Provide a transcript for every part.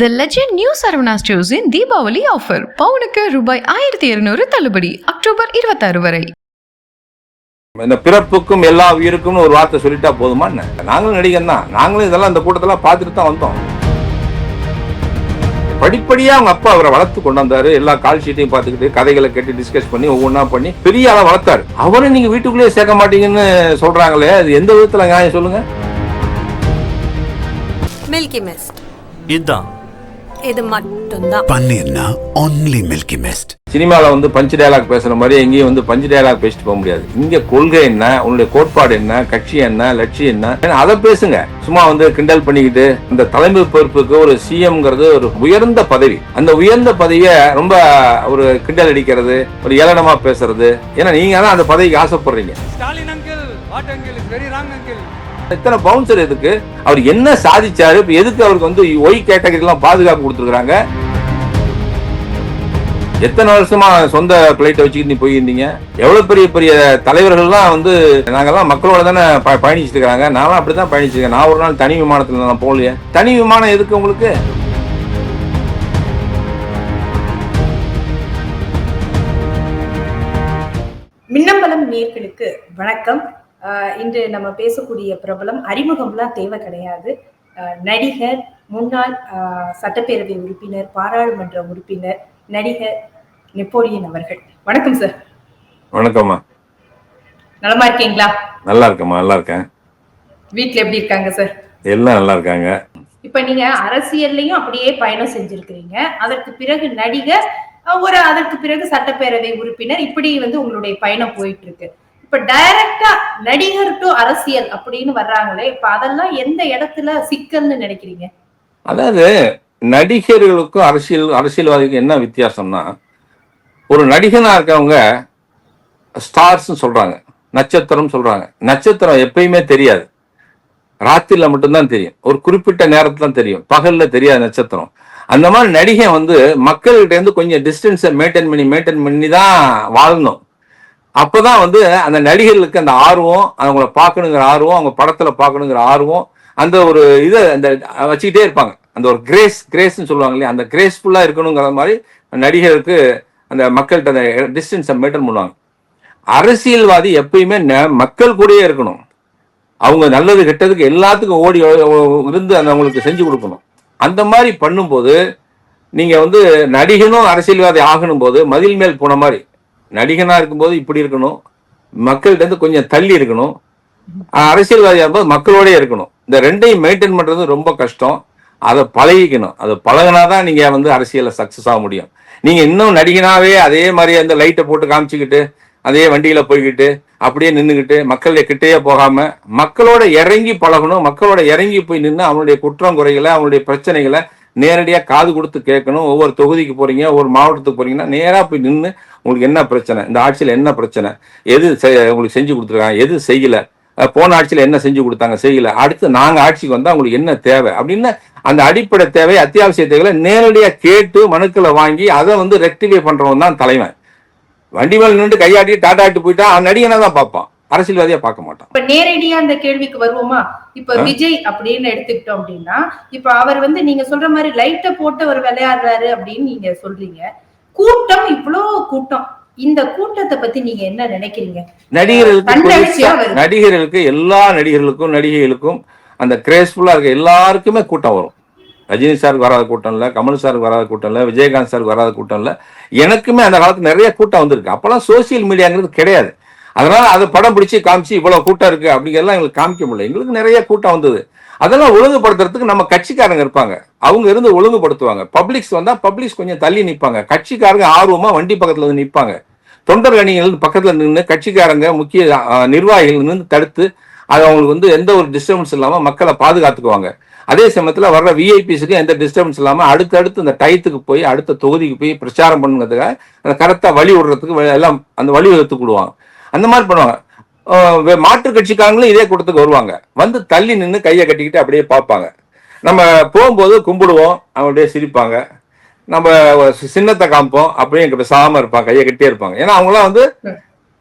த legend new Saravana ஸ்டோர்ஸின் Deepavali offer பவுனுக்கு ரூபாய் ஆயிரத்தி இருநூறு தள்ளுபடி அக்டோபர் இருபத்தாறு வரை இந்த பிறப்புக்கும் எல்லா உயிருக்கும்னு ஒரு வார்த்தை சொல்லிட்டா போதுமா என்ன? நாங்களும் நடிகன் தான். நாங்களும் இதெல்லாம் இந்த கூட்டத்தெல்லாம் பார்த்துட்டு தான் வந்தோம். படிப்படியா அவங்க அப்பா அவரை வளர்த்து கொண்டு வந்தாரு. எல்லா கால் ஷீட்டையும் பார்த்துக்கிட்டு கதைகளை கேட்டு டிஸ்கஸ் பண்ணி ஒவ்வொன்றா பண்ணி பெரிய ஆளா வளர்த்தாரு. அவரை நீங்க வீட்டுக்குள்ளேயே சேர்க்க மாட்டீங்கன்னு சொல்றாங்களே அது எந்த விதத்துல நியாயம் சொல்லுங்க? மில்கி மிஸ்ட் இதுதான். இது மட்டும்தான். பன்னீர்னா ஒன்லி மில்கி மிஸ்ட் சினிமால வந்து பஞ்சு டயலாக் பேசுற மாதிரி எங்கேயும் வந்து பஞ்சு டயலாக் பேசிட்டு போக முடியாது. இங்க கொள்கை என்ன? உன்னுடைய கோட்பாடு என்ன? கட்சி என்ன? லட்சியம் என்ன? அதை பேசுங்க. சும்மா வந்து கிண்டல் பண்ணிக்கிட்டு இந்த தலைமை பொறுப்புக்கு ஒரு சிஎம்ங்கிறது ஒரு உயர்ந்த பதவி. அந்த உயர்ந்த பதவியை ரொம்ப ஒரு கிண்டல் அடிக்கிறது ஒரு ஏளனமா பேசுறது. ஏன்னா நீங்க தான் அந்த பதவிக்கு ஆசைப்படுறீங்க. Stalin uncle what uncle very wrong uncle இத்தனை பவுன்சர் எதுக்கு? அவர் என்ன சாதிச்சாரு? இப்ப எதுக்கு அவருக்கு வந்து ஒய் கேட்டகரி எல்லாம் பாதுகாப்பு கொடுத்துருக்காங்க எத்தனை வருஷமா சொந்த பிளைட்டை வச்சுக்கிட்டு நீ போயிருந்தீங்க? எவ்வளவு பெரிய பெரிய தலைவர்கள்லாம் வந்து நாங்கெல்லாம் மக்களோட தானே ப- பயணிச்சுட்டு இருக்காங்க. நானும் அப்படிதான் பயணிச்சிருக்கேன் நான் ஒரு நாள் தனி விமானத்துல நான் போகலையே. தனி விமானம் எதுக்கு உங்களுக்கு? மின்னம்பலம் நேர்களுக்கு வணக்கம். இன்று நம்ம பேசக்கூடிய பிரபலம் அறிமுகம்லாம் தேவை கிடையாது. நடிகர் முன்னாள் சட்டப்பேரவை உறுப்பினர் பாராளுமன்ற உறுப்பினர் நடிகர் நெப்போலியன் அவர்கள். வணக்கம் சார் வணக்கம்மா. நலமா இருக்கீங்களா? நல்லா இருக்கேம்மா நல்லா இருக்கேன். வீட்ல எப்படி இருக்காங்க சார் எல்லாம் நல்லா இருக்காங்க. இப்ப நீங்க அரசியல்லையும் அப்படியே பயணம் செஞ்சிருக்கிறீங்க. அதற்கு பிறகு நடிகர் ஒரு அதற்கு பிறகு சட்டப்பேரவை உறுப்பினர் இப்படி வந்து உங்களுடைய பயணம் போயிட்டு இருக்கு. இப்ப டைரக்டா நடிகர் டு அரசியல் அப்படின்னு வர்றாங்களே இப்ப அதெல்லாம் எந்த இடத்துல சிக்கல்னு நினைக்கிறீங்க? அதாவது நடிகர்களுக்கும் அரசியல் அரசியல்வாதிக்கும் என்ன வித்தியாசம்னா ஒரு நடிகனா இருக்கவங்க ஸ்டார்ஸ் சொல்றாங்க நட்சத்திரம் சொல்றாங்க. நட்சத்திரம் எப்பயுமே தெரியாது. ராத்திரில மட்டும்தான் தெரியும். ஒரு குறிப்பிட்ட நேரத்துல தான் தெரியும். பகல்ல தெரியாது நட்சத்திரம். அந்த மாதிரி நடிகன் வந்து மக்கள்கிட்ட இருந்து கொஞ்சம் டிஸ்டன்ஸை மெயின்டைன் பண்ணி மெயின்டைன் பண்ணி தான் வாழணும். அப்பதான் வந்து அந்த நடிகர்களுக்கு அந்த ஆர்வம் அவங்கள பார்க்கணுங்கிற ஆர்வம் அவங்க படத்துல பார்க்கணுங்கிற ஆர்வம் அந்த ஒரு இதை அந்த வச்சுக்கிட்டே இருப்பாங்க. அந்த ஒரு கிரேஸ் கிரேஸ்ன்னு சொல்லுவாங்க இல்லையா? அந்த கிரேஸ்ஃபுல்லா இருக்கணுங்கிற மாதிரி நடிகருக்கு அந்த மக்கள்கிட்ட அந்த டிஸ்டன்ஸை மெயின்டைன் பண்ணுவாங்க. அரசியல்வாதி எப்பயுமே மக்கள் கூடயே இருக்கணும். அவங்க நல்லது கெட்டதுக்கு எல்லாத்துக்கும் ஓடி இருந்து அந்த அவங்களுக்கு செஞ்சு கொடுக்கணும். அந்த மாதிரி பண்ணும்போது நீங்க வந்து நடிகனும் அரசியல்வாதி ஆகணும் போது மதில் மேல் போன மாதிரி நடிகனா இருக்கும்போது இப்படி இருக்கணும். மக்கள்கிட்ட இருந்து கொஞ்சம் தள்ளி இருக்கணும். அஹ் அரசியல்வாதியா இருக்கும்போது மக்களோடய இருக்கணும். இந்த ரெண்டையும் மெயின்டைன் பண்றது ரொம்ப கஷ்டம். அதை பழகிக்கணும். அதை பழகினாதான் நீங்க வந்து அரசியலில் சக்சஸ் ஆக முடியும். நீங்க இன்னும் நடிகனாவே அதே மாதிரி அந்த லைட்டை போட்டு காமிச்சுக்கிட்டு அதே வண்டியில போய்கிட்டு அப்படியே நின்றுக்கிட்டு மக்களுடைய கிட்டேயே போகாம மக்களோட இறங்கி பழகணும். மக்களோட இறங்கி போய் நின்று அவனுடைய குற்றம் குறைகளை அவனுடைய பிரச்சனைகளை நேரடியாக காது கொடுத்து கேட்கணும். ஒவ்வொரு தொகுதிக்கு போறீங்க ஒவ்வொரு மாவட்டத்துக்கு போறீங்கன்னா நேராக போய் நின்று உங்களுக்கு என்ன பிரச்சனை? இந்த ஆட்சியில் என்ன பிரச்சனை? எது உங்களுக்கு செஞ்சு கொடுத்துருக்காங்க? எது செய்யல? போன ஆட்சியில் என்ன செஞ்சு கொடுத்தாங்க? செய்யல. அடுத்து நாங்கள் ஆட்சிக்கு வந்தால் உங்களுக்கு என்ன தேவை? அப்படின்னு அந்த அடிப்படை தேவை அத்தியாவசிய தேவைகளை நேரடியாக கேட்டு மனுக்களை வாங்கி அதை வந்து ரெக்டிஃபை பண்ணுறவன் தான் தலைவன். வண்டி மேல் நின்று கையாட்டி டாட்டாட்டு போயிட்டா அவன் நடிகனை தான் பார்ப்பான். அரசியல்வாதியா பார்க்க மாட்டான். இப்ப நேரடியா அந்த கேள்விக்கு வருவோமா? இப்ப விஜய் அப்படின்னு எடுத்துக்கிட்டோம் அப்படின்னா இப்ப அவர் வந்து நீங்க சொல்ற மாதிரி லைட்டை போட்டு அவர் விளையாடுறாரு அப்படின்னு நீங்க சொல்றீங்க. கூட்டம் இவ்வளோ கூட்டம். இந்த கூட்டத்தை பத்தி நீங்க என்ன நினைக்கிறீங்க? நடிகர்களுக்கு. நடிகர்களுக்கு எல்லா நடிகர்களுக்கும் நடிகைகளுக்கும் அந்த கிரேஸ்ஃபுல்லா இருக்க எல்லாருக்குமே கூட்டம் வரும். ரஜினி சாருக்கு வராத கூட்டம் இல்ல கமல் சாருக்கு வராத கூட்டம் இல்ல விஜயகாந்த் சாருக்கு வராத கூட்டம் இல்ல. எனக்குமே அந்த காலத்துல நிறைய கூட்டம் வந்திருக்கு. அப்பெல்லாம் சோசியல் மீடியாங்கிறது கிடையாது. அதனால அதை படம் பிடிச்சி காமிச்சு இவ்வளவு கூட்டம் இருக்கு அப்படிங்கிறதெல்லாம் எங்களுக்கு காமிக்க முடியல. எங்களுக்கு நிறைய கூட்டம் வந்தது. அதெல்லாம் ஒழுங்குபடுத்துறதுக்கு நம்ம கட்சிக்காரங்க இருப்பாங்க. அவங்க இருந்து ஒழுங்குபடுத்துவாங்க. பப்ளிக்ஸ் வந்தா பப்ளிக்ஸ் கொஞ்சம் தள்ளி நிற்பாங்க கட்சிக்காரங்க ஆர்வமா வண்டி பக்கத்துல வந்து நிற்பாங்க தொண்டர் அணிகள் பக்கத்துல நின்று கட்சிக்காரங்க முக்கிய நிர்வாகிகள் நின்று தடுத்து அது அவங்களுக்கு வந்து எந்த ஒரு டிஸ்டர்பன்ஸ் இல்லாம மக்களை பாதுகாத்துக்குவாங்க. அதே சமயத்துல வர்ற விஐபிஸுக்கு எந்த டிஸ்டர்பன்ஸ் இல்லாம அடுத்தடுத்து இந்த டயத்துக்கு போய் அடுத்த தொகுதிக்கு போய் பிரச்சாரம் பண்ணுங்கிறதுக்காக அந்த கரெக்டா வழி விடுறதுக்கு எல்லாம் அந்த வழி வகுத்து கொடுவாங்க. அந்த மாதிரி பண்ணுவாங்க. மாற்றுக் கட்சிக்காரங்களும் இதே கூட்டத்துக்கு வருவாங்க. வந்து தள்ளி நின்று கையை கட்டிக்கிட்டு அப்படியே பார்ப்பாங்க. நம்ம போகும்போது கும்பிடுவோம் அப்படியே சிரிப்பாங்க. நம்ம சின்னத்தை காமிப்போம் அப்படியே இங்க பேசாம இருப்பாங்க கையை கட்டியே இருப்பாங்க. ஏன்னா அவங்களாம் வந்து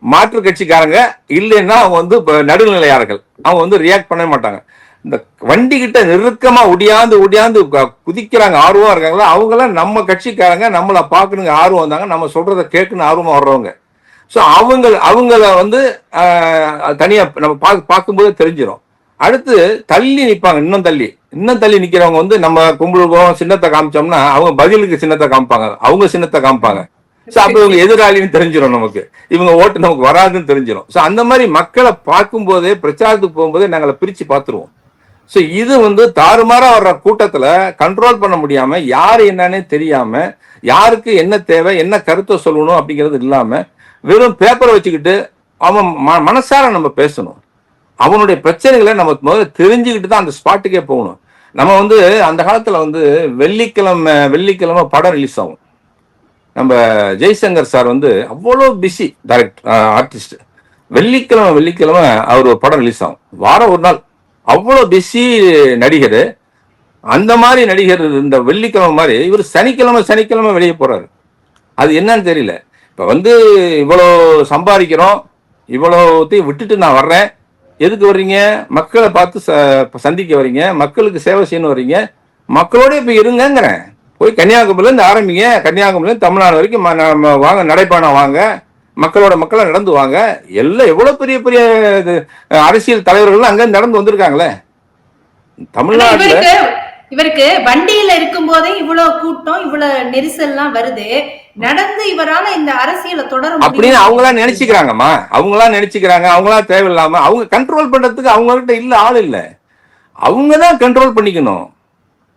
மாற்றுக் கட்சிக்காரங்க இல்லைன்னா அவங்க வந்து இப்ப நடுநிலையாளர்கள். அவங்க வந்து ரியாக்ட் பண்ணவே மாட்டாங்க. இந்த வண்டி கிட்ட நெருக்கமா ஒடியாந்து ஒடியாந்து குதிக்கிறாங்க ஆர்வமா இருக்காங்களா? அவங்கெல்லாம் நம்ம கட்சிக்காரங்க நம்மளை பார்க்கணுங்க ஆர்வம் வந்தாங்க நம்ம சொல்றதை கேட்கணும் ஆர்வமா வர்றவங்க. ஸோ அவங்க அவங்கள வந்து தனியாக நம்ம பார்க்க பார்க்கும்போது தெரிஞ்சிடும் அடுத்து தள்ளி நிற்பாங்க இன்னும் தள்ளி. இன்னும் தள்ளி நிற்கிறவங்க வந்து நம்ம கும்பிடுவோம் சின்னத்தை காமிச்சோம்னா அவங்க பதிலுக்கு சின்னத்தை காமிப்பாங்க. அவங்க சின்னத்தை காமிப்பாங்க. ஸோ அப்போ இவங்க எதிராளின்னு தெரிஞ்சிடும் நமக்கு. இவங்க ஓட்டு நமக்கு வராதுன்னு தெரிஞ்சிடும் ஸோ அந்த மாதிரி மக்களை பார்க்கும்போதே பிரச்சாரத்துக்கு போகும்போதே நாங்களை பிரித்து பார்த்துருவோம். ஸோ இது வந்து தாறுமாறாக வர்ற கூட்டத்தில் கண்ட்ரோல் பண்ண முடியாமல் யார் என்னன்னே தெரியாமல் யாருக்கு என்ன தேவை என்ன கருத்தை சொல்லணும் அப்படிங்கிறது இல்லாமல் வெறும் பேப்பரை வச்சுக்கிட்டு அவன் ம- மனசார நம்ம பேசணும். அவனுடைய பிரச்சனைகளை நம்ம முதல்ல தெரிஞ்சுக்கிட்டு தான் அந்த ஸ்பாட்டுக்கே போகணும். நம்ம வந்து அந்த காலத்தில் வந்து வெள்ளிக்கிழமை வெள்ளிக்கிழமை படம் ரிலீஸ் ஆகும். நம்ம ஜெய்சங்கர் சார் வந்து அவ்வளோ பிஸி டைரக்ட் ஆர்டிஸ்ட் வெள்ளிக்கிழமை வெள்ளிக்கிழமை அவர் ஒரு படம் ரிலீஸ் ஆகும். வாரம் ஒரு நாள். அவ்வளோ பிஸி நடிகர். அந்த மாதிரி நடிகர் இந்த வெள்ளிக்கிழமை மாதிரி இவர் சனிக்கிழமை சனிக்கிழமை வெளியே போறாரு. அது என்னன்னு தெரியல. இப்ப வந்து இவ்வளோ சம்பாதிக்கிறோம் இவ்வளோத்தையும் விட்டுட்டு நான் வர்றேன். எதுக்கு வர்றீங்க? மக்களை பார்த்து ச- சந்திக்க வர்றீங்க. மக்களுக்கு சேவை செய்யணும் வர்றீங்க. மக்களோட இப்ப இருங்கங்கிறேன். போய் கன்னியாகுமரியில இருந்து ஆரம்பிங்க. கன்னியாகுமரியில இருந்து தமிழ்நாடு வரைக்கும் நம்ம வாங்க நடைப்பயணம் வாங்க. மக்களோட மக்களா நடந்து வாங்க. எல்லாம் எவ்வளவு பெரிய பெரிய அரசியல் தலைவர்கள் அங்க நடந்து வந்திருக்காங்களே. தமிழ்நாட்டுல இவருக்கு வண்டியில இருக்கும் போதே இவ்வளவு கூட்டம் இவ்வளவு நெரிசல்லாம் வருது. நடந்து இவரால இந்த அரசியலை தொடர அப்படின்னு முடியுமா? அவங்களா நினைச்சுக்கிறாங்கம்மா. அவங்களா நினைச்சுக்கிறாங்க. அவங்களா தேவையில்லாம அவங்க கண்ட்ரோல் பண்றதுக்கு அவங்ககிட்ட இல்ல ஆள் இல்ல. அவங்க தான் கண்ட்ரோல் பண்ணிக்கணும்.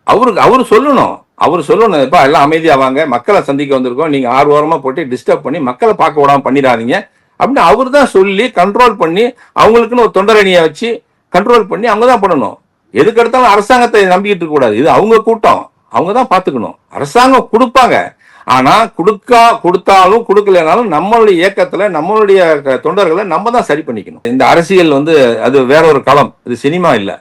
அவருக்கு அவர் சொல்லணும். அவர் சொல்லணும். இப்ப எல்லாம் அமைதியா வாங்க. மக்களை சந்திக்க வந்திருக்கோம். நீங்க ஆர்வரமா போட்டு டிஸ்டர்ப் பண்ணி மக்களை பார்க்க விடாம பண்ணிடாதீங்க. அப்படின்னு அவர் தான் சொல்லி கண்ட்ரோல் பண்ணி அவங்களுக்குன்னு ஒரு தொண்டரணியை வச்சு கண்ட்ரோல் பண்ணி அவங்க தான் பண்ணணும். எதுக்கு எடுத்தாலும் அரசாங்கத்தை நம்பிக்கிட்டு இருக்க கூடாது. இது அவங்க கூட்டம். அவங்க தான் பார்த்துக்கணும். அரசாங்கம் கொடுப்பாங்க. ஆனா கொடுக்கா கொடுத்தாலும் கொடுக்கலனாலும் நம்மளுடைய இயக்கத்துல நம்மளுடைய தொண்டர்களை நம்ம தான் சரி பண்ணிக்கணும். இந்த அரசியல் வந்து அது வேற ஒரு களம். இது சினிமா இல்லை.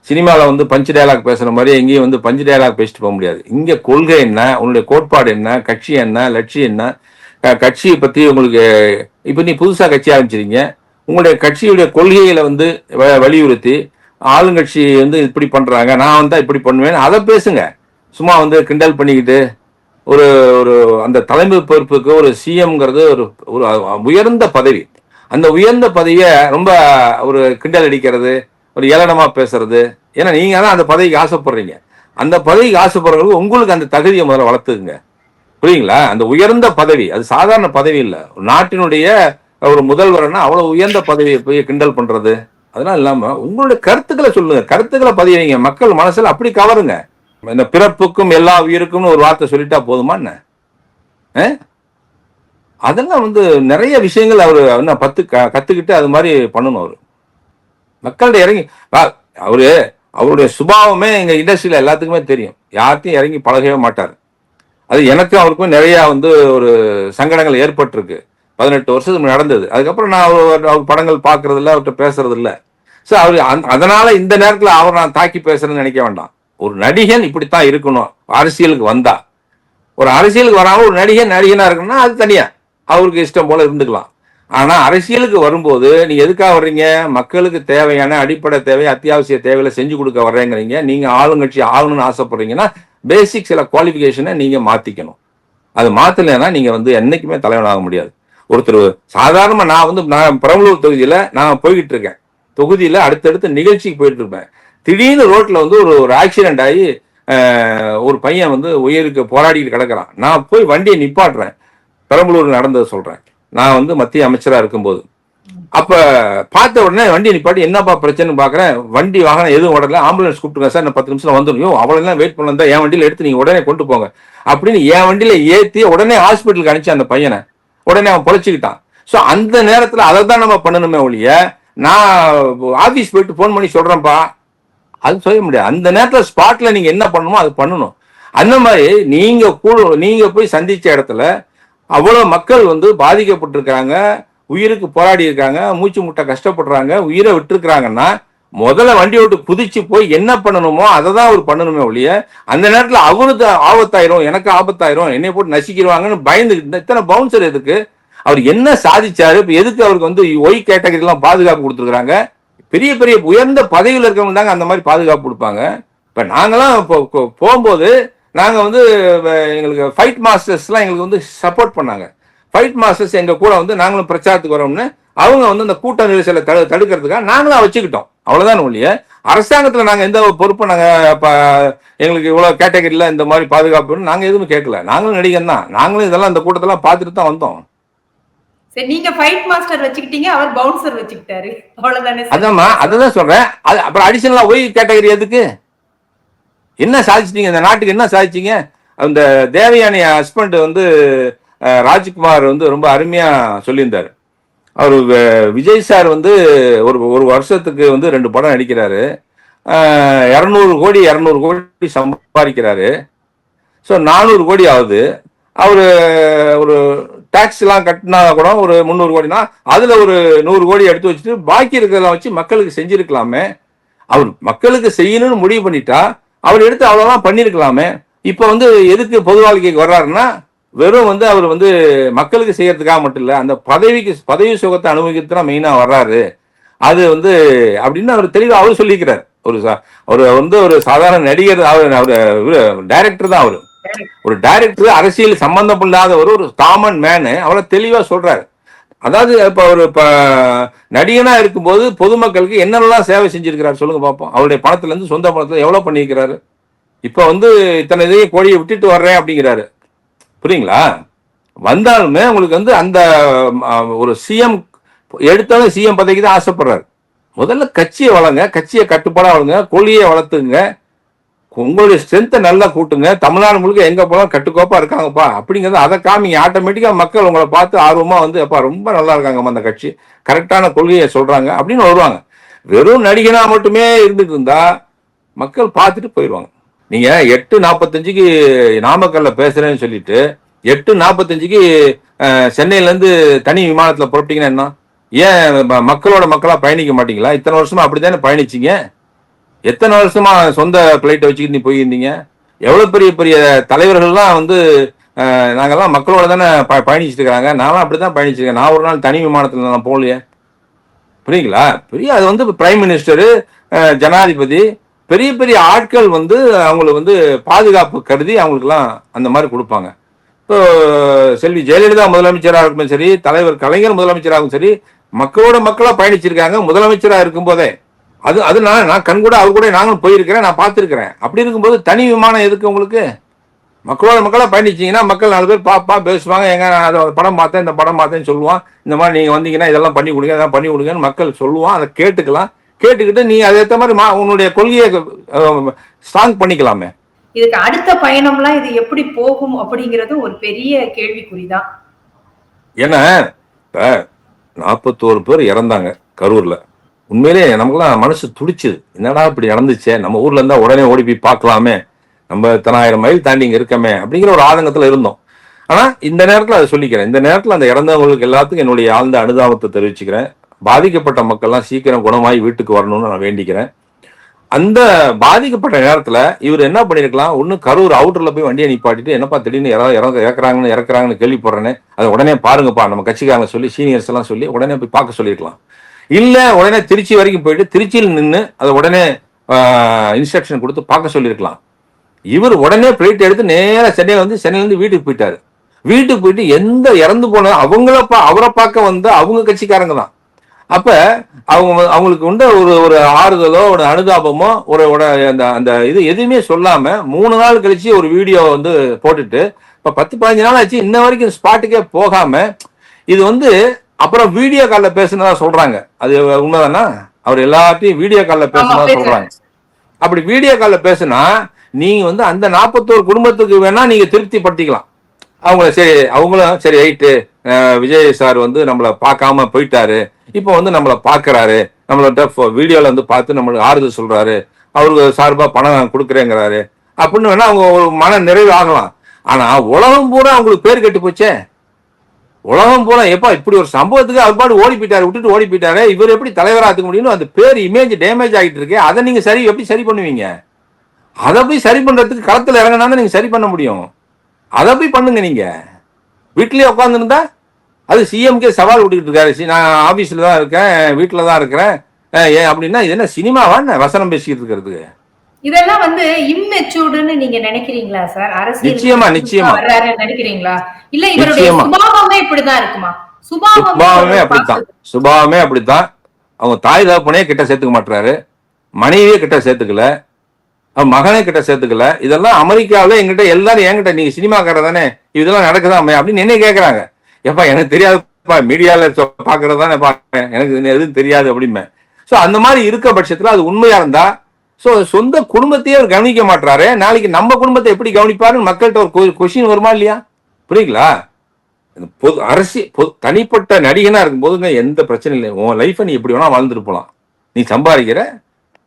சினிமாவில் வந்து பஞ்சு டயலாக் பேசுற மாதிரி எங்கேயும் வந்து பஞ்சு டயலாக் பேசிட்டு போக முடியாது. இங்கே கொள்கை என்ன? உன்னுடைய கோட்பாடு என்ன? கட்சி என்ன? லட்சியம் என்ன? கட்சியை பற்றி உங்களுக்கு இப்போ நீ புதுசாக கட்சி ஆரம்பிச்சிருக்கீங்க. உங்களுடைய கட்சியுடைய கொள்கைகளை வந்து வ- வலியுறுத்தி ஆளுங்கட்சி வந்து இப்படி பண்ணுறாங்க நான் வந்தால் இப்படி பண்ணுவேன் அதை பேசுங்க. சும்மா வந்து கிண்டல் பண்ணிக்கிட்டு ஒரு ஒரு அந்த தலைமை பொறுப்புக்கு ஒரு சிஎம்ங்கிறது ஒரு ஒரு உயர்ந்த பதவி. அந்த உயர்ந்த பதவியை ரொம்ப ஒரு கிண்டல் அடிக்கிறது ஒரு ஏளனமாக பேசுறது. ஏன்னா நீங்கள் தான் அந்த பதவிக்கு ஆசைப்படுறீங்க. அந்த பதவிக்கு ஆசைப்படுறவங்களுக்கு உங்களுக்கு அந்த தகுதியை முதல்ல வளர்த்துக்குங்க. புரியுங்களா? அந்த உயர்ந்த பதவி அது சாதாரண பதவி இல்லை. ஒரு நாட்டினுடைய ஒரு முதல்வர்னா அவ்வளோ உயர்ந்த பதவியை போய் கிண்டல் பண்ணுறது அதெல்லாம் இல்லாம உங்களுடைய கருத்துக்களை சொல்லுங்க. கருத்துக்களை பதிவீங்க மக்கள் மனசுல அப்படி கவருங்க. இந்த பிறப்புக்கும் எல்லா உயிருக்கும்னு ஒரு வார்த்தை சொல்லிட்டா போதுமா என்ன? ஆ? அதெல்லாம் வந்து நிறைய விஷயங்கள் அவர் என்ன பத்து க- கத்துக்கிட்டு அது மாதிரி பண்ணணும் அவர். மக்கள்கிட்ட இறங்கி அவரு அவருடைய சுபாவமே எங்க இண்டஸ்ட்ரியில எல்லாத்துக்குமே தெரியும். யார்ட்டையும் இறங்கி பழகவே மாட்டார். அது எனக்கும் அவருக்கும் நிறைய வந்து ஒரு சங்கடங்கள் ஏற்பட்டிருக்கு. பதினெட்டு வருஷத்துக்கு நடந்தது. அதுக்கப்புறம் நான் அவர் அவர் படங்கள் பார்க்கறது இல்லை அவர்கிட்ட பேசுறது இல்லை ஸோ அவர் அந் அதனால இந்த நேரத்தில் அவர் நான் தாக்கி பேசுறேன்னு நினைக்க வேண்டாம். ஒரு நடிகன் இப்படித்தான் இருக்கணும். அரசியலுக்கு வந்தா. ஒரு அரசியலுக்கு வராமல் ஒரு நடிகன் நடிகனா இருக்கணும்னா அது தனியா. அவருக்கு இஷ்டம் போல இருந்துக்கலாம். ஆனா அரசியலுக்கு வரும்போது நீங்க எதுக்காக வர்றீங்க? மக்களுக்கு தேவையான அடிப்படை தேவை அத்தியாவசிய தேவையில செஞ்சு கொடுக்க வர்றேங்கிறீங்க. நீங்க ஆளுங்கட்சி ஆகணும்னு ஆசைப்படுறீங்கன்னா பேசிக் சில குவாலிஃபிகேஷனை நீங்க மாத்திக்கணும். அது மாத்தலைன்னா நீங்க வந்து என்னைக்குமே தலைவனாக முடியாது. ஒருத்தர் சாதாரணமா நான் வந்து நான் பெரம்பலூர் தொகுதியில நான் போய்கிட்டு இருக்கேன். தொகுதியில அடுத்தடுத்து நிகழ்ச்சிக்கு போயிட்டு இருப்பேன். திடீர்னு ரோட்ல வந்து ஒரு ஒரு ஆக்சிடென்ட் ஆகி ஒரு பையன் வந்து உயிருக்கு போராடிட்டு கிடக்குறான். நான் போய் வண்டியை நிப்பாட்டுறேன். பெரம்பலூர் நடந்ததை சொல்றேன். நான் வந்து மத்திய அமைச்சரா இருக்கும்போது. அப்ப பார்த்த உடனே வண்டி நிப்பாட்டி என்னப்பா பிரச்சனை பாக்குறேன். வண்டி வாகனம் எதுவும் உடல ஆம்புலன்ஸ் கூப்பிட்டுங்க சார் நான் பத்து நிமிஷம் வந்துடும் அவ்வளவு எல்லாம் வெயிட் பண்ணா என் வண்டியில எடுத்து நீங்க உடனே கொண்டு போங்க. அப்படின்னு என் வண்டியில ஏத்தி உடனே ஹாஸ்பிட்டலுக்கு அனுப்பிச்சு அந்த பையனை. உடனே அவன் பொழைச்சிக்கிட்டான். ஸோ அந்த நேரத்தில் அதை தான் நம்ம பண்ணணுமே ஒழிய நான் ஆஃபீஸ் போயிட்டு ஃபோன் பண்ணி சொல்கிறேன்ப்பா அது சொல்ல முடியாது. அந்த நேரத்தில் ஸ்பாட்டில் நீங்கள் என்ன பண்ணணுமோ அது பண்ணணும். அந்த மாதிரி நீங்கள் கூட நீங்கள் போய் சந்தித்த இடத்துல அவ்வளோ மக்கள் வந்து பாதிக்கப்பட்டிருக்காங்க உயிருக்கு போராடி இருக்காங்க மூச்சு முட்டை கஷ்டப்படுறாங்க உயிரை விட்டுருக்குறாங்கன்னா முதல்ல வண்டி விட்டு குதிச்சு போய் என்ன பண்ணணுமோ அதை தான் அவர் பண்ணணுமே ஒழிய அந்த நேரத்தில் அவருக்கு ஆபத்தாயிரும் எனக்கு ஆபத்தாயிரும் என்னை போட்டு நசிக்கிடுவாங்கன்னு பயந்து இத்தனை பவுன்சர் எதுக்கு? அவர் என்ன சாதிச்சாரு? இப்போ எதுக்கு அவருக்கு வந்து ஒய் கேட்டகரிலாம் பாதுகாப்பு கொடுத்துருக்குறாங்க? பெரிய பெரிய உயர்ந்த பதவியில் இருக்கவங்க தாங்க அந்த மாதிரி பாதுகாப்பு கொடுப்பாங்க. இப்போ நாங்களாம் இப்போ போகும்போது நாங்கள் வந்து எங்களுக்கு ஃபைட் மாஸ்டர்ஸ்லாம் எங்களுக்கு வந்து சப்போர்ட் பண்ணாங்க. ஃபைட் மாஸ்டர்ஸ் எங்கள் கூட வந்து நாங்களும் பிரச்சாரத்துக்கு வரோம்னு அவங்க வந்து அந்த கூட்ட நெரிசலை தடு தடுக்கிறதுக்காக நாங்களும் வச்சுக்கிட்டோம். அவ்வளோதான் ஒழிய அரசாங்கத்தில் நாங்கள் எந்த பொறுப்பை இப்போ எங்களுக்கு இவ்வளோ கேட்டகரியில் இந்த மாதிரி பாதுகாப்புன்னு நாங்கள் எதுவும் கேட்கல. நாங்களும் நடிகர் தான். நாங்களும் இதெல்லாம் இந்த கூட்டத்தெல்லாம் பார்த்துட்டு தான் வந்தோம். சரி நீங்க ஃபைட் மாஸ்டர் வச்சுக்கிட்டீங்க அவர் பவுன்சர் வச்சுக்கிட்டாரு. அவ்வளவுதானே? அதாம்மா சொல்றேன். அது அப்புறம் அடிஷனலா ஒய் கேட்டகரி எதுக்கு? என்ன சாதிச்சிட்டீங்க? இந்த நாட்டுக்கு என்ன சாதிச்சீங்க? அந்த தேவயானி ஹஸ்பண்ட் வந்து ராஜ்குமார் வந்து ரொம்ப அருமையா சொல்லியிருந்தார். அவர் விஜய் சார் வந்து ஒரு ஒரு வருஷத்துக்கு வந்து ரெண்டு படம் நடிக்கிறாரு. இரநூறு கோடி இரநூறு கோடி சம்பாதிக்கிறாரு. ஸோ நானூறு கோடி ஆகுது. அவர் ஒரு டேக்ஸ்லாம் கட்டினா கூட ஒரு முந்நூறு கோடினா அதில் ஒரு நூறு கோடி எடுத்து வச்சுட்டு பாக்கி இருக்கிறதெல்லாம் வச்சு மக்களுக்கு செஞ்சுருக்கலாமே. அவர் மக்களுக்கு செய்யணும்னு முடிவு பண்ணிட்டா அவர் எடுத்து அவ்வளோலாம் பண்ணியிருக்கலாமே இப்போ வந்து எதுக்கு பொது வாழ்க்கைக்கு வர்றாருன்னா வெறும் வந்து அவர் வந்து மக்களுக்கு செய்யறதுக்காக மட்டும் இல்லை அந்த பதவிக்கு பதவி சுகத்தை அனுபவிக்கிறது தான் மெயினாக வர்றாரு. அது வந்து அப்படின்னு அவர் தெளிவாக அவர் சொல்லிக்கிறார். ஒரு சா- அவர் வந்து ஒரு சாதாரண நடிகர் அவர் அவர் டைரக்டர் தான் அவர். ஒரு டைரக்டர் அரசியல் சம்பந்தமில்லாத ஒரு ஒரு காமன் மேனு அவரை தெளிவாக சொல்றாரு. அதாவது இப்போ அவர் இப்போ நடிகனா இருக்கும்போது பொதுமக்களுக்கு என்னென்னலாம் சேவை செஞ்சிருக்கிறாரு சொல்லுங்க பார்ப்போம் அவருடைய பணத்துலேருந்து சொந்த பணத்தில் எவ்வளோ பண்ணியிருக்கிறாரு இப்போ வந்து இத்தனை இதையும் கோழியை விட்டுட்டு வர்றேன் அப்படிங்கிறாரு. புரியுங்களா? வந்தாலுமே உங்களுக்கு வந்து அந்த ஒரு சிஎம் எடுத்தாலும் சிஎம் பதவிக்கு தான் ஆசைப்படுறாரு. முதல்ல கட்சியை வளங்க கட்சியை கட்டுப்பாடாக வளங்க கொள்கையை வளர்த்துங்க. உங்களுடைய ஸ்ட்ரென்த்தை நல்லா கூட்டுங்க. தமிழ்நாடு முழுக்க எங்கே போனாலும் கட்டுக்கோப்பாக இருக்காங்கப்பா. அப்படிங்கிறத அதை காமிங்க. ஆட்டோமேட்டிக்காக மக்கள் உங்களை பார்த்து ஆர்வமாக வந்து அப்பா ரொம்ப நல்லா இருக்காங்கம்மா அந்த கட்சி. கரெக்டான கொள்கையை சொல்கிறாங்க அப்படின்னு வருவாங்க. வெறும் நடிகனா மட்டுமே இருந்துட்டு இருந்தால் மக்கள் பார்த்துட்டு போயிடுவாங்க நீங்க எட்டு நாற்பத்தஞ்சுக்கு நாமக்கல்ல பேசுறேன்னு சொல்லிட்டு எட்டு நாற்பத்தஞ்சுக்கு சென்னையில இருந்து தனி விமானத்துல புறப்பட்டீங்கன்னா என்ன? ஏன் ம- மக்களோட மக்களா பயணிக்க மாட்டீங்களா? இத்தனை வருஷமா அப்படித்தானே பயணிச்சீங்க? எத்தனை வருஷமா சொந்த பிளைட்டை வச்சுக்கிட்டு நீ போயிருந்தீங்க? எவ்வளவு பெரிய பெரிய தலைவர்கள்லாம் வந்து நாங்கெல்லாம் மக்களோட தானே ப பயணிச்சுட்டு இருக்காங்க நானும் அப்படிதான் பயணிச்சிருக்கேன். நான் ஒரு நாள் தனி விமானத்துல நான் போகலையே. புரியுங்களா பெரிய அது வந்து பிரைம் மினிஸ்டரு ஜனாதிபதி பெரிய பெரிய ஆட்கள் வந்து அவங்களை வந்து பாதுகாப்பு கருதி அவங்களுக்குலாம் அந்த மாதிரி கொடுப்பாங்க. இப்போ செல்வி ஜெயலலிதா முதலமைச்சராக இருக்கும் சரி தலைவர் கலைஞர் முதலமைச்சராகவும் சரி மக்களோட மக்களாக பயணிச்சிருக்காங்க முதலமைச்சராக இருக்கும்போதே. அது அது நான் நான் கண் கூட அவர் கூட நாங்களும் போயிருக்கிறேன் நான் பார்த்துருக்கிறேன். அப்படி இருக்கும்போது தனி விமானம் எதுக்கு உங்களுக்கு? மக்களோட மக்களாக பயணிச்சிங்கன்னா மக்கள் நாலு பேர் பாப்பா பேசுவாங்க எங்க நான் அதை படம் பார்த்தேன் இந்த படம் பார்த்தேன்னு சொல்லுவான். இந்த மாதிரி நீங்கள் வந்தீங்கன்னா இதெல்லாம் பண்ணி கொடுங்க இதெல்லாம் பண்ணி கொடுங்கன்னு மக்கள் சொல்லுவான் அதை கேட்டுக்கலாம். கேட்டுக்கிட்டு நீ அதேற்ற மாதிரி மா- உன்னுடைய கொள்கையை ஸ்ட்ராங் பண்ணிக்கலாமே. இதுக்கு அடுத்த பயணம்லாம் இது எப்படி போகும் அப்படிங்கிறது ஒரு பெரிய கேள்விக்குறிதான். ஏன்னா இப்ப நாற்பத்தோரு பேர் இறந்தாங்க கரூர்ல. உண்மையிலே நமக்குலாம் மனசு துடிச்சுது. என்னடா இப்படி நடந்துச்சே? நம்ம ஊர்ல இருந்தா உடனே ஓடி போய் பார்க்கலாமே. நம்ம இத்தனாயிரம் மைல் தாண்டி இங்க இருக்கமே அப்படிங்கிற ஒரு ஆதங்கத்துல இருந்தோம். ஆனா இந்த நேரத்துல அதை சொல்லிக்கிறேன். இந்த நேரத்துல அந்த இறந்தவங்களுக்கு எல்லாத்துக்கும் என்னுடைய ஆழ்ந்த அனுதாபத்தை தெரிவிச்சுக்கிறேன். பாதிக்கப்பட்ட மக்கள்லாம் சீக்கிரம் குணமாகி வீட்டுக்கு வரணும்னு நான் வேண்டிக்கிறேன். அந்த பாதிக்கப்பட்ட நேரத்தில் இவர் என்ன பண்ணியிருக்கலாம் ஒன்று கரூர் அவுட்டரில் போய் வண்டியை நிப்பாட்டிட்டு என்னப்பா திடீர்னு யாராவது இறங்க இறக்குறாங்கன்னு இறக்குறாங்கன்னு கேள்விப்படுறேனே அதை உடனே பாருங்கப்பா நம்ம கட்சிக்காரங்க சொல்லி சீனியர்ஸ் எல்லாம் சொல்லி உடனே போய் பார்க்க சொல்லியிருக்கலாம் இல்லை உடனே திருச்சி வரைக்கும் போயிட்டு திருச்சியில் நின்று அதை உடனே இன்ஸ்ட்ரக்ஷன் கொடுத்து பார்க்க சொல்லியிருக்கலாம் இவர் உடனே பிளைட் எடுத்து நேராக சென்னையில் வந்து சென்னையிலேருந்து வீட்டுக்கு போயிட்டாரு. வீட்டுக்கு போயிட்டு எந்த இறந்து போன அவங்கள பா- அவரை பார்க்க வந்து அவங்க கட்சிக்காரங்க தான். அப்ப அவங்க அவங்களுக்கு உண்ட ஒரு ஒரு ஆறுதலோ ஒரு அனுதாபமோ ஒரு அந்த அந்த இது எதுவுமே சொல்லாம மூணு நாள் கழிச்சு ஒரு வீடியோ வந்து போட்டுட்டு இப்ப பத்து பதினஞ்சு நாள் ஆச்சு இன்ன வரைக்கும் ஸ்பாட்டுக்கே போகாம இது வந்து அப்புறம் வீடியோ கால்ல பேசுனதா சொல்றாங்க. அது உண்மைதானா? அவர் எல்லாத்தையும் வீடியோ கால்ல பேசுனதா. சொல்றாங்க. அப்படி வீடியோ கால்ல பேசுனா நீங்க வந்து அந்த நாற்பத்தோரு குடும்பத்துக்கு வேணா நீங்க திருப்தி படுத்திக்கலாம் அவங்கள சரி அவங்களும் சரி ரைட்டு விஜய் சார் வந்து நம்மளை பார்க்காம போயிட்டாரு. இப்போ வந்து நம்மளை பார்க்குறாரு. நம்மள்ட்ட வீடியோவில் வந்து பார்த்து நம்மளுக்கு ஆறுதல் சொல்கிறாரு அவருக்கு சார்பாக பணம் கொடுக்குறேங்கிறாரு. அப்படின்னு வேணால் அவங்க ஒரு மன நிறைவு ஆகலாம். ஆனால் உலகம் பூரா அவங்களுக்கு பேர் கெட்டு போச்சே. உலகம் பூரா எப்பா இப்படி ஒரு சம்பவத்துக்கு அவர் பாடு ஓடி போயிட்டாரு விட்டுட்டு ஓடி போயிட்டாரு. இவர் எப்படி தலைவராக முடியும்னு அந்த பேர் இமேஜ் டேமேஜ் ஆகிட்டு இருக்கு. அதை நீங்கள் சரி எப்படி சரி பண்ணுவீங்க? அதை போய் சரி பண்ணுறதுக்கு களத்தில் இறங்கினா தான் நீங்கள் சரி பண்ண முடியும். அதை போய் பண்ணுங்க நீங்கள் வீட்லயே உட்காந்துருந்தா அது சிஎம்கே சவால் விட்டுக்கிட்டு இருக்காரு. நான் ஆபீஸ்ல தான் இருக்கேன் வீட்டில் தான் இருக்கிறேன். ஏன் அப்படின்னா இது என்ன சினிமாவா என்ன வசனம் பேசிக்கிட்டு இருக்கிறதுக்கு. இதெல்லாம் வந்து இம்மெச்சூர்டுன்னு நீங்க நினைக்கிறீங்களா சார் அரசியல் நிச்சயமா, நிச்சயமா. நினைக்கிறீங்களா? இல்ல இவருடைய. சுபாவமே இப்படிதான் இருக்குமா? சுபாவம் அப்படித்தான். சுபாவமே அப்படித்தான். அவங்க தாய் தகப்பனே கிட்ட சேர்த்துக்க மாட்டாரு மனைவியே கிட்ட சேர்த்துக்கல. மகனே கிட்ட சேர்த்துக்கல. இதெல்லாம் அமெரிக்காவில் எங்கிட்ட எல்லாரும் என்கிட்ட நீங்க சினிமாக்கார தானே? இதெல்லாம் நடக்குதாமே அப்படின்னு என்ன கேட்கறாங்க எப்பா எனக்கு தெரியாதுப்பா. மீடியால பாக்குறது தானே பாக்குறேன். எனக்கு எதுவும் தெரியாது அப்படிமே ஸோ அந்த மாதிரி இருக்க பட்சத்தில் அது உண்மையா இருந்தா ஸோ சொந்த குடும்பத்தையே அவர் கவனிக்க மாட்டாரு நாளைக்கு நம்ம குடும்பத்தை எப்படி கவனிப்பாருன்னு மக்கள்கிட்ட ஒரு கொஷின் வருமா இல்லையா? புரியுங்களா பொது அரசு பொது தனிப்பட்ட நடிகனா இருக்கும்போதுங்க எந்த பிரச்சனையும் இல்லை. உன் லைஃப்பை நீ எப்படி வேணா வாழ்ந்துட்டு போகலாம் நீ சம்பாதிக்கிற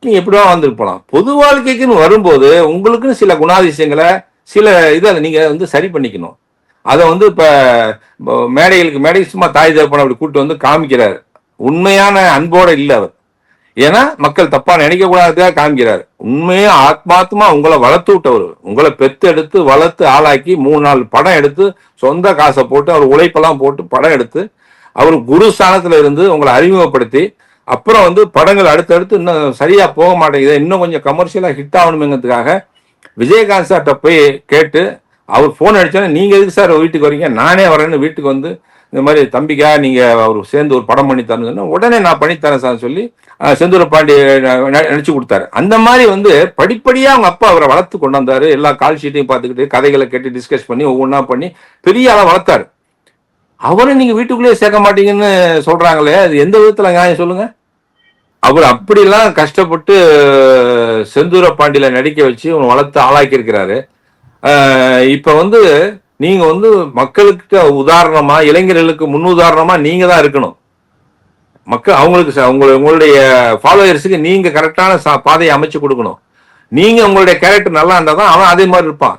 நீ எப்படி வேணா வாழ்ந்துட்டு பொது வாழ்க்கைக்குன்னு வரும்போது உங்களுக்குன்னு சில குணாதிசயங்களை சில இதை நீங்கள் வந்து சரி பண்ணிக்கணும். அதை வந்து இப்போ மேடைகளுக்கு மேடை சும்மா தாய் தகப்பனை அப்படி கூப்பிட்டு வந்து காமிக்கிறார். உண்மையான அன்போடு இல்லை அவர். ஏன்னா மக்கள் தப்பா நினைக்க கூடாதுக்காக காமிக்கிறார். உண்மையா ஆத்மாத்மா உங்களை வளர்த்து விட்டவர் உங்களை பெத்து எடுத்து வளர்த்து ஆளாக்கி மூணு நாள் படம் எடுத்து சொந்த காசை போட்டு அவர் உழைப்பெல்லாம் போட்டு படம் எடுத்து அவர் குரு ஸ்தானத்துல இருந்து உங்களை அறிமுகப்படுத்தி அப்புறம் வந்து படங்கள் அடுத்தடுத்து இன்னும் சரியா போக மாட்டேங்குது. இன்னும் கொஞ்சம் கமர்ஷியலா ஹிட் ஆகணுங்கிறதுக்காக விஜயகாந்த் சார்கிட்ட போய் கேட்டு அவர் ஃபோன் அடிச்சோன்னே நீங்க எதுக்கு சார் வீட்டுக்கு வரீங்க நானே வரேன்னு வீட்டுக்கு வந்து இந்த மாதிரி தம்பிக்கா நீங்க அவர் சேர்ந்து ஒரு படம் பண்ணி தரணும்னு உடனே நான் பண்ணித்தரேன் சார் சொல்லி செந்தூர பாண்டி நினச்சி கொடுத்தாரு. அந்த மாதிரி வந்து படிப்படியா அவங்க அப்பா அவரை வளர்த்து கொண்டு வந்தாரு. எல்லா கால் ஷீட்டையும் பார்த்துக்கிட்டு கதைகளை கேட்டு டிஸ்கஸ் பண்ணி ஒவ்வொன்றா பண்ணி பெரிய ஆளா வளர்த்தாரு. அவரை நீங்க வீட்டுக்குள்ளேயே சேர்க்க மாட்டீங்கன்னு சொல்றாங்களே அது எந்த விதத்துல நியாயம் சொல்லுங்க? அவர் அப்படிலாம் கஷ்டப்பட்டு செந்தூர பாண்டியில நடிக்க வச்சு அவனை வளர்த்து ஆளாக்கி இருக்கிறாரு இப்ப வந்து நீங்க வந்து மக்களுக்கு உதாரணமா இளைஞர்களுக்கு முன்னுதாரணமா நீங்க தான் இருக்கணும். மக்கள் அவங்களுக்கு ச- உங்களுடைய ஃபாலோயர்ஸுக்கு நீங்க கரெக்டான சா- பாதையை அமைச்சு கொடுக்கணும். நீங்க உங்களுடைய கேரக்டர் நல்லா இருந்தால் தான் அவன் அதே மாதிரி இருப்பான்.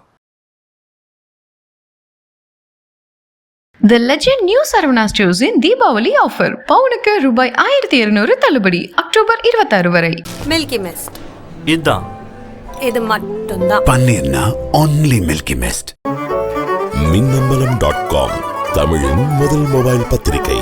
தி லெஜெண்ட் நியூ சரவணா ஸ்டோர்ஸின் தீபாவளி ஆஃபர் பவுனுக்கு ரூபாய் ஆயிரத்தி இருநூறு தள்ளுபடி அக்டோபர் இருபத்தாறு வரை. மில்கி மிஸ்ட் இதுதான் இது மட்டும்தான். பன்னீர்னா only Milky Mist Minnambalam dot com தமிழின் முதல் மொபைல் பத்திரிகை.